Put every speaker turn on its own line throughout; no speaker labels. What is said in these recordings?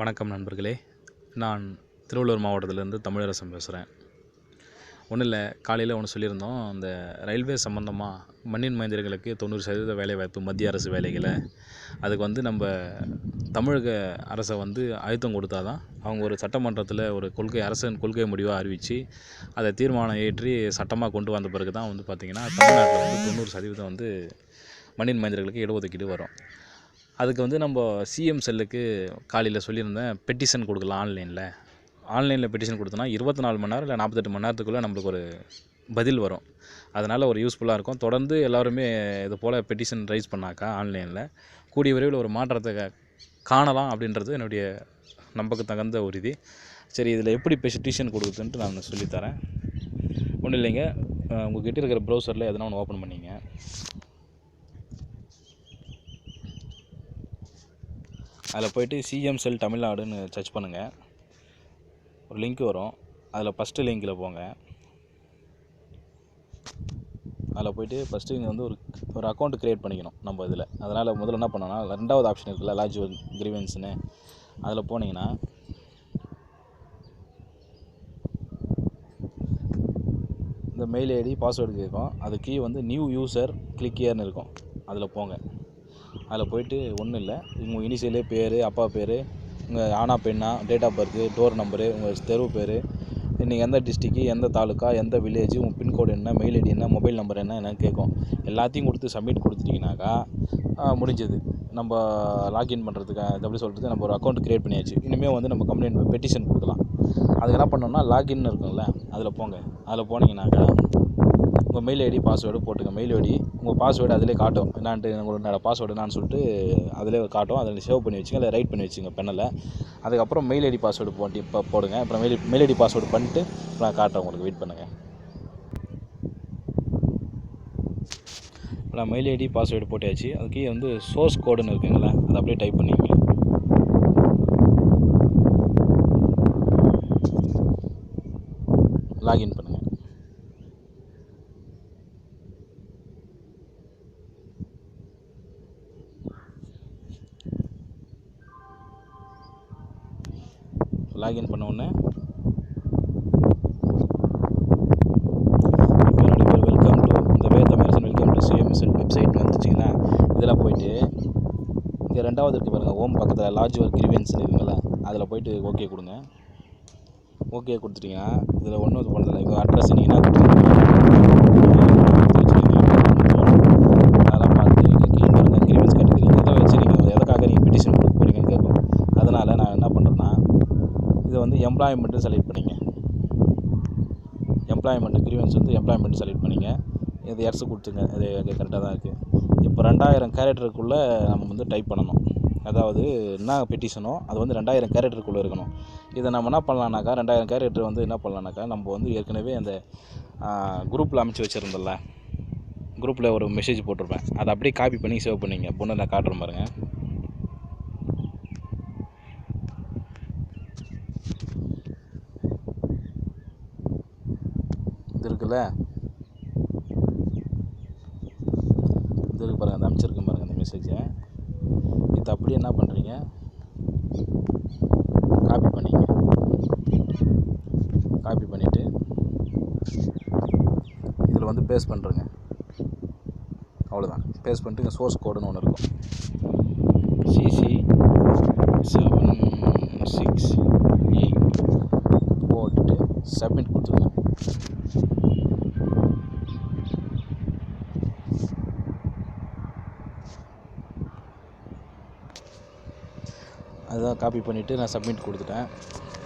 வணக்கம் நண்பர்களே. நான் திருவள்ளூர் மாவட்டத்திலேருந்து தமிழரசன் பேசுகிறேன் ஒன்றும் இல்லை காலையில் ஒன்று சொல்லியிருந்தோம். அந்த ரயில்வே சம்மந்தமாக மண்ணின் மைந்தர்களுக்கு தொண்ணூறு சதவீத வேலைவாய்ப்பு மத்திய அரசு வேலைகளை அதுக்கு வந்து நம்ம தமிழக அரசை வந்து அழுத்தம் கொடுத்தா தான் அவங்க ஒரு சட்டமன்றத்தில் ஒரு கொள்கை அரசின் கொள்கை முடிவாக அறிவித்து அதை தீர்மானம் ஏற்றி சட்டமாக கொண்டு வந்த பிறகு தான் வந்து பார்த்திங்கன்னா தமிழ்நாட்டில் வந்து தொண்ணூறு சதவீதம் வந்து மண்ணின் மைந்தர்களுக்கு இடஒதுக்கீடு வரும். அதுக்கு வந்து நம்ம சிஎம் செல்லுக்கு காலையில் சொல்லியிருந்தேன் பெட்டிஷன் கொடுக்கலாம் ஆன்லைனில் ஆன்லைனில் பெட்டிஷன் கொடுத்தோன்னா இருபத்தி நாலு மணி நேரம் இல்லை நாற்பத்தெட்டு மணி நேரத்துக்குள்ளே நம்மளுக்கு ஒரு பதில் வரும். அதனால் ஒரு யூஸ்ஃபுல்லாக இருக்கும். தொடர்ந்து எல்லாருமே இது போல் பெட்டிஷன் ரைஸ் பண்ணாக்கா ஆன்லைனில் கூடிய விரைவில் ஒரு மாற்றத்தை காணலாம் அப்படின்றது என்னுடைய நம்பக்கு தகுந்த ஒரு இது. சரி இதில் எப்படி பெட்டிஷன் கொடுக்குதுன்ட்டு நான் சொல்லித்தரேன். ஒன்றும் இல்லைங்க. உங்கள்கிட்ட இருக்கிற ப்ரௌசரில் எதனா ஒன்று ஓப்பன் பண்ணிங்க. அதில் போயிட்டு சிஎம் செல் தமிழ்நாடுன்னு சர்ச் பண்ணுங்கள் ஒரு லிங்க் வரும். அதில் ஃபஸ்ட்டு லிங்கில் போங்க. அதில் போயிட்டு ஃபஸ்ட்டு இங்கே வந்து ஒரு ஒரு அக்கௌண்ட் க்ரியேட் பண்ணிக்கணும் நம்ம இதில். அதனால் முதல்ல என்ன பண்ணோன்னா ரெண்டாவது ஆப்ஷன் இருக்குல்ல லாஜ் கிரீவன்ஸ்னு அதில் போனீங்கன்னா இந்த மெயில் ஐடி பாஸ்வேர்டு கேட்கும். அது கீ வந்து நியூ யூசர் கிளிக் இயர்னு இருக்கும். அதில் போங்க. அதில் போயிட்டு ஒன்றும் இல்லை. உங்கள் இனிஷியலு பேர் அப்பா பேர் உங்கள் ஆனா பெண்ணா date of birth door number உங்கள் தெரு பேர் நீங்கள் எந்த டிஸ்ட்ரிக்கு எந்த தாலுக்கா எந்த வில்லேஜ் உங்கள் பின்கோடு என்ன மெயில் ஐடி என்ன மொபைல் நம்பர் என்ன என்னன்னு கேட்கும். எல்லாத்தையும் கொடுத்து சப்மிட் கொடுத்துட்டிங்கனாக்கா முடிஞ்சது. நம்ம லாகின் பண்ணுறதுக்கு அது எப்படி சொல்கிறது நம்ம ஒரு அக்கௌண்ட் க்ரியேட் பண்ணியாச்சு. இனிமேல் வந்து நம்ம கம்ப்ளைண்ட் பெட்டிஷன் கொடுக்கலாம். அதுக்கு என்ன பண்ணோம்னா லாகின் இருக்கும்ல அதில் போங்க. அதில் போனீங்கன்னாக்கா உங்கள் மெயில் ஐடி பாஸ்வேர்டு போட்டுங்க மெயில் ஐடி உங்கள் பாஸ்வேர்டு அதிலே காட்டும். என்னான்ட்டு உங்களோட பாஸ்வேர்டு என்னான்னு சொல்லிட்டு அதிலே காட்டும். அதில் சேவ் பண்ணி வச்சுங்க இல்லை ரைட் பண்ணி வச்சுங்க பெண்ணில் அதுக்கப்புறம் மெயில் ஐடி பாஸ்வேர்டு போட்டு இப்போ போடுங்க. அப்புறம் மெயில் மெயில் ஐடி பாஸ்வேர்டு பண்ணிட்டு நான் காட்டுறேன் உங்களுக்கு. வெயிட் பண்ணுங்கள் இப்போ நான் மெயில் ஐடி பாஸ்வேர்டு போட்டியாச்சு. அதுக்கு வந்து சோர்ஸ் கோடுன்னு இருக்குங்களா அதை அப்படியே டைப் பண்ணிக்கோங்க. லாகின் பண்ணுங்கள் லாகின் பண்ண உடனே. இப்போ வெல்கம் டு இந்த வே Tamil welcome to CMSL website வந்துச்சிங்கன்னா இதில் போயிட்டு இங்கே ரெண்டாவது இருக்குது பாருங்கள் ஓம் பக்கத்தில் லார்ஜ் ஒர்க் கிரிவென்ஸ் இருக்குங்களா? அதில் போயிட்டு ஓகே கொடுங்க. ஓகே கொடுத்துட்டிங்கன்னா இதில் ஒன்றும் இது பண்ணதில்லை இப்போ அட்ரஸ் நீங்கள் என்ன கொடுத்துருக்கீங்க அதெல்லாம் பார்த்து இங்கே கீழே பாருங்க கிரிவென்ஸ் கேட்டகரி இதை வச்சு நீங்கள் எதுக்காக நீங்கள் பெட்டிஷன் கொடுக்க போகிறீங்கன்னு கேட்கும் அதனால் நான் என்ன பண்ணுறேன்னா இதை வந்து எம்ப்ளாய்மெண்ட்டு செலக்ட் பண்ணிங்க. எம்ப்ளாய்மெண்ட் கிரீவன்ஸ் வந்து எம்ப்ளாய்மெண்ட் செலக்ட் பண்ணிங்க. இது எர்ஸு கொடுத்துங்க. இது கரெக்டாக தான் இருக்குது இப்போ ரெண்டாயிரம் கேரக்டருக்குள்ளே நம்ம வந்து டைப் பண்ணணும். அதாவது என்ன பெட்டிஷனோ அது வந்து ரெண்டாயிரம் கேரக்டருக்குள்ளே இருக்கணும். இதை நம்ம என்ன பண்ணலான்னாக்கா ரெண்டாயிரம் கேரக்டர் வந்து என்ன பண்ணலான்னாக்கா நம்ம வந்து ஏற்கனவே அந்த குரூப்பில் அமைச்சு வச்சுருந்தோம்ல. குரூப்பில் ஒரு மெசேஜ் போட்டிருப்பேன். அதை அப்படியே காப்பி பண்ணி சேவ் பண்ணிங்க. பொண்ணு நான் காட்டுற பாருங்கள் இது இருக்குல்ல இது இருக்கு பாருங்கள் அந்த அமைச்சிருக்கேன் பாருங்கள் அந்த மெசேஜை இது அப்படியே என்ன பண்ணுறீங்க காப்பி பண்ணிங்க. காப்பி பண்ணிவிட்டு இதில் வந்து பேஸ்ட் பண்ணுறேங்க அவ்வளோதான் பேஸ்ட் பண்ணிட்டு இங்கே சோர்ஸ் கோடுன்னு ஒன்று இருக்கும். சிசி செவன் சிக்ஸ் எயிட் போட்டுட்டு சப்மிட் கொடுத்துருங்க. அதுதான் காப்பி பண்ணிவிட்டு நான் சப்மிட் கொடுத்துட்டேன்.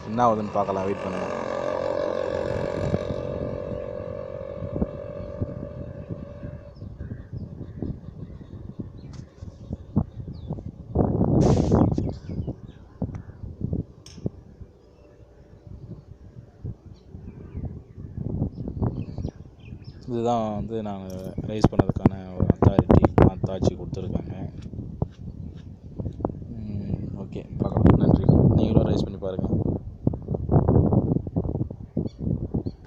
என்ன ஆகுதுன்னு பார்க்கலாம் வெயிட் பண்ணுங்கள் இதுதான் வந்து நான் ரைஸ் பண்ணதுக்கான ஒரு அத்தாரிட்டி அத்தாட்சி கொடுத்துருக்கேன்.